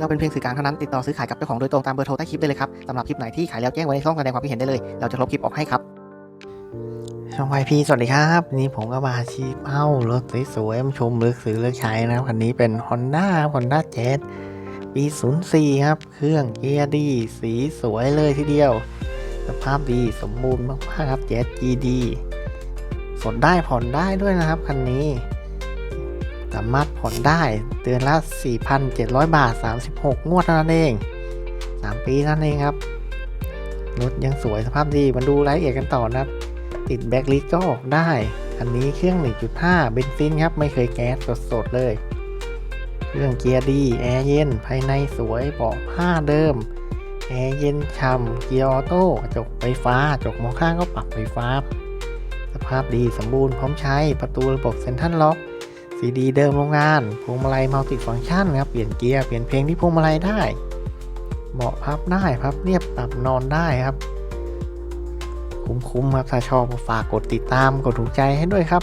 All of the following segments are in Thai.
เราเป็นเพียงสื่อกลางเท่านั้นติดต่อซื้อขายกับเจ้าของโดยตรงตามเบอร์โทรใต้คลิปได้เลยครับสำหรับคลิปไหนที่ขายแล้วแจ้งไว้ในช่องแสดงความคิดเห็นได้เลย เราจะลบคลิปออกให้ครับช่องไวพีสวัสดีครับนนี้ผมก็มาชี้เป้ารถสวยๆมาชมเลือกซื้อเลือกใช้นะครับคันนี้เป็น Honda Honda Jazz ปี 04 ครับ เครื่องเกียร์ดี สีสวยเลยทีเดียว สภาพดีสมบูรณ์มากๆครับ Jazz GD สดได้ผ่อนได้ด้วยนะครับคันนี้ สามารถผ่อนได้เดือนละ 4,700 บาท 36 งวดเท่านั้นเอง 3 ปีนั้นเองครับ รถยังสวยสภาพดีมาดูรายละเอียดกันต่อนะครับ ติดแบ็กลิสก็ออกได้ อันนี้เครื่อง 1.5 เบนซินครับ ไม่เคยแก๊สสดๆเลย เครื่องเกียร์ดี แอร์เย็น ภายในสวยเบาะผ้าเดิม แอร์เย็นช่ำเกียร์ออโต้กระจกไฟฟ้าจกมองข้างก็ปรับไฟฟ้า สภาพดีสมบูรณ์พร้อมใช้ประตูระบบเซ็นทรัลล็อก ซีดีเดิมโรงงานพวงมาลัยมัลติฟังก์ชันครับเปลี่ยนเกียร์เปลี่ยนเพลงที่พวงมาลัยได้เบาะพับได้พับเรียบปรับนอนได้ครับ คุ้มๆครับถ้าชอบฝากกดติดตามกดถูกใจให้ด้วยครับ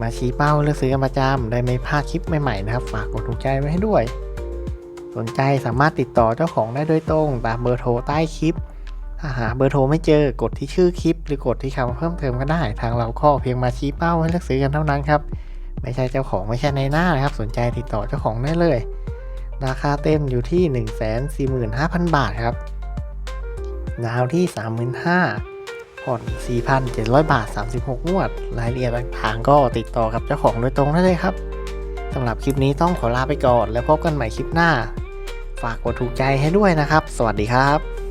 มาชี้เป้าเลือกซื้อกันประจำได้ไม่พลาดคลิปใหม่ๆนะครับ ฝากกดถูกใจไว้ให้ด้วย สนใจสามารถติดต่อเจ้าของได้โดยตรงตามเบอร์โทรใต้คลิปถ้าหาเบอร์โทรไม่เจอกดที่ชื่อคลิป หรือกดที่คำเพิ่มเติมก็ได้ ทางเราข้อเพียงมาชี้เป้าให้เลือกซื้อกันเท่านั้นครับ ไม่ใช่เจ้าของไม่ใช่ในหน้านะครับ สนใจติดต่อเจ้าของได้เลย ราคาเต็มอยู่ที่ 145,000 บาทครับดาวที่ 35,000ผ่อน 4,700 บาท 36 งวด รายละเอียดต่างๆ ก็ติดต่อกับเจ้าของโดยตรงได้เลยครับสำหรับคลิปนี้ต้องขอลาไปก่อน แล้วพบกันใหม่คลิปหน้า ฝากกดถูกใจให้ด้วยนะครับ สวัสดีครับ